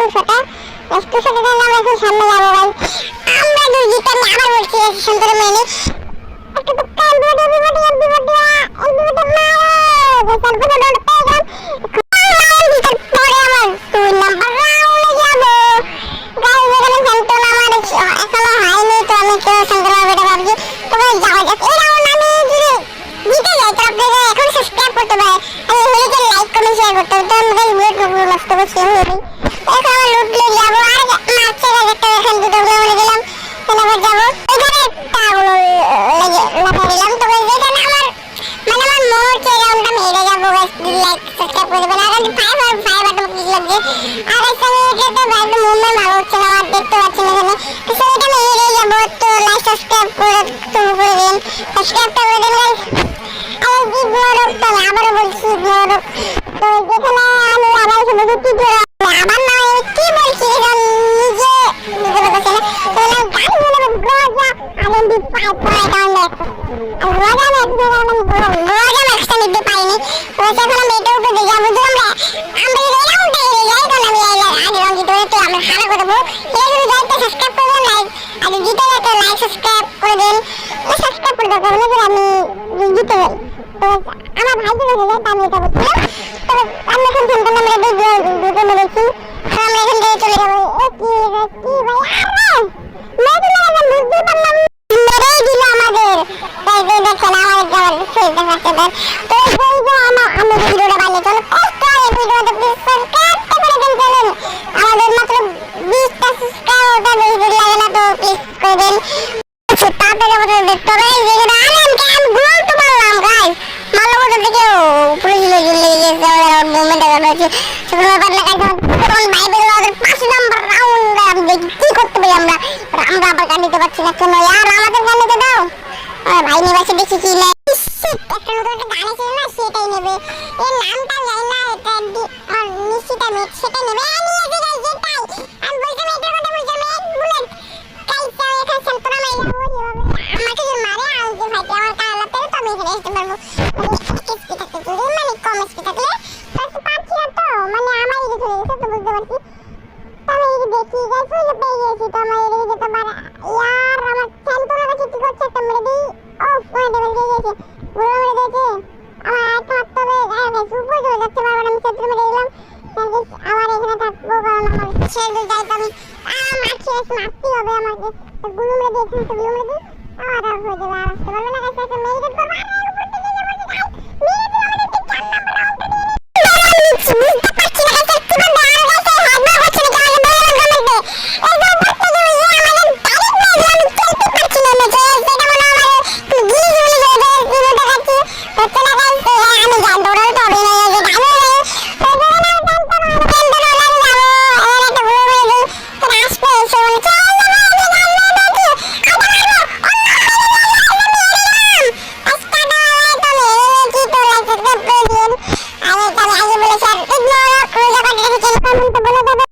বেশি আছে টু শটে টু শটে আমরা এখন সামনে যাব ভাই। আমরা দুই জিতে আমি আবার বলছি সুন্দর মেনে একটা তো কাল বডি এমবি বডি এমবি বডি মারো গোসাল বডি ডট পেগাম পরে গাইস আমি এই আমি এখন সাবস্ক্রাইব করতে পারেন। আমি হেলিকে লাইক কমেন্ট শেয়ার করতে হবে। তো আমাদের বুলেট প্রবলেম নষ্ট করছি আমি হেলি এখন আমার যাব আর মারছে গাছ একটা এখান দুটো গুলো মরে তাহলে যাব এখানে একটা লাফা দিলাম তো guys, এখানে আমার মানে আমার মরছে রাউন্ড আমি হেরে যাব গাইস লাইক সাবস্ক্রাইব করে দেবেন আর ফাইভ আর ফাইভ বাটন ক্লিক লাগছে আর একটা এটাতে বাইরে মুভমেন্ট ভালো হচ্ছে না আমার দেখতে পাচ্ছি না এখানে তো সেটা আমি হেরে যাব তো লাইক সাবস্ক্রাইব করে তো করে দিন সাবস্ক্রাইবটা করে দেন গাইস আর তো আমি আবারও বলছি ঈদ তো যেখানে আমি আবার শুধু কি করে আবার না আমি কি বলছি এখন নিজে নিজে বলছি না তো আমি গান বলে গোজা না একটু আমি গোজা ম্যাক্সটা নিতে পাইনি তো সেখানে আমি এটা উপরে যাব তো আমরা আমরা এই রাউন্ডটা হেরে যাই তখন আমি এই আগে রাউন্ড জিতে তো আমরা হারা করব এই যদি যাই করে করে করে তাহলে আমার ভাই যদি হয়ে তো আমরা এখান থেকে চলে যাব এ কি রে কি ভাই আরে মেরে দিল বুঝতে পারলাম মেরেই দিল আমাদের তাই যে দেখেন আমার যেমন ফেলতে পারছে দেন। তো এই আমার আমি ভিডিওটা বানিয়ে চলো। কষ্ট হয় ভিডিওটা প্লিজ সাবস্ক্রাইব করে দেন চলুন। আমাদের মাত্র বিশটা সাবস্ক্রাইব ওটা বেশি দেরি লাগে না তো প্লিজ করে দেন। তাড়াতাড়ি আমাদের দেখতে হবে। এই যেখানে আরে আমি আমি গোল তো মারলাম গাইস কোথা থেকে উপরে ছিল ঝুলে গেছে আমাদের মুভমেন্ট করা হয়েছে সেগুলো ব্যাপার না গাইস তখন বাইবেল আমাদের পাঁচ নাম্বার রাউন্ড আমি কি করতে পারি আমরা? আমরা আবার গান পারছি না কেন? আর আমাদের গান দিতে দাও। ভাই, নিবাসে দেখি কি নেয় নেবে এর নামটা না, এটা আর নিশ্চিত আমি, সেটাই নেবে। আমি এসে গাইস যেটাই আমি বলতাম এটার কথা বলতাম এক বুলেট কাইসা এখানে সেন্টরা মাইরা ওরে আমাকে যে মারে, আর যে ভাইটি আমার কালাতে তো আমি এখানে আসতে পারব। মানে স্পি থাকতে চলে মানে কম স্পি থাকলে। তো পারছি না তো মানে আমার এদিকে চলে গেছে, তো বুঝতে পারছি। তো আমি এদিকে দেখি যাই ফুলে পেয়ে গেছি, তো আমার এদিকে যেতে পারে ইয়ার আমার সেন্টরা কাছে কি করছে একটা মেরে দিই ও ফোনে ডবল দিয়ে গেছে পুরো মেরে দিয়েছে আমার একটা মারতে হবে গায়ে উপরে চলে যাচ্ছে বারবার আমি সেন্টরা মেরে দিলাম আবার এখানে থাকব কারণ আমার ছেড়ে যাই তো আমি আমার ছেড়ে মারতেই হবে আমাকে। গুলো মেরে দিয়ে গুলো মেরে দিই আর আর হয়ে যাবে, আর আসতে পারবে না একটা মেডিকেট করব লাইক